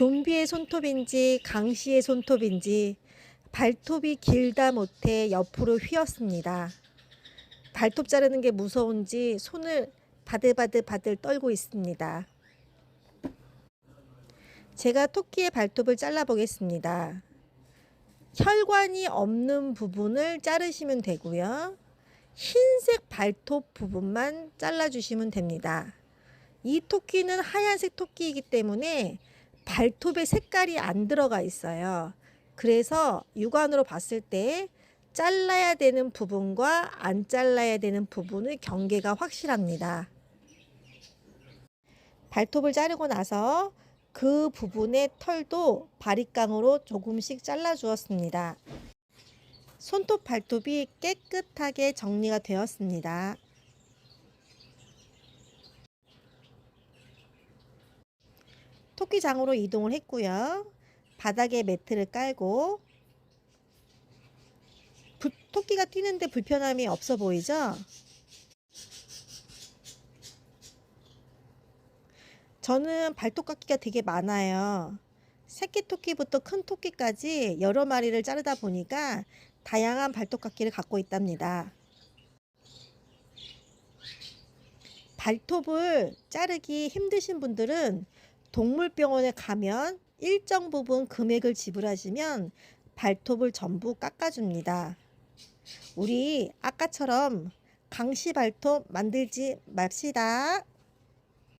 좀비의 손톱인지 강시의 손톱인지 발톱이 길다 못해 옆으로 휘었습니다. 발톱 자르는 게 무서운지 손을 바들바들바들 떨고 있습니다. 제가 토끼의 발톱을 잘라 보겠습니다. 혈관이 없는 부분을 자르시면 되고요. 흰색 발톱 부분만 잘라주시면 됩니다. 이 토끼는 하얀색 토끼이기 때문에 발톱에 색깔이 안 들어가 있어요. 그래서 육안으로 봤을 때 잘라야 되는 부분과 안 잘라야 되는 부분의 경계가 확실합니다. 발톱을 자르고 나서 그 부분의 털도 바리깡으로 조금씩 잘라 주었습니다. 손톱 발톱이 깨끗하게 정리가 되었습니다. 토끼장으로 이동을 했고요. 바닥에 매트를 깔고 부- 토끼가 뛰는데 불편함이 없어 보이죠? 저는 발톱 깎기가 되게 많아요. 새끼 토끼부터 큰 토끼까지 여러 마리를 자르다 보니까 다양한 발톱 깎기를 갖고 있답니다. 발톱을 자르기 힘드신 분들은 동물병원에 가면 일정 부분 금액을 지불하시면 발톱을 전부 깎아줍니다. 우리 아까처럼 강시 발톱 만들지 맙시다.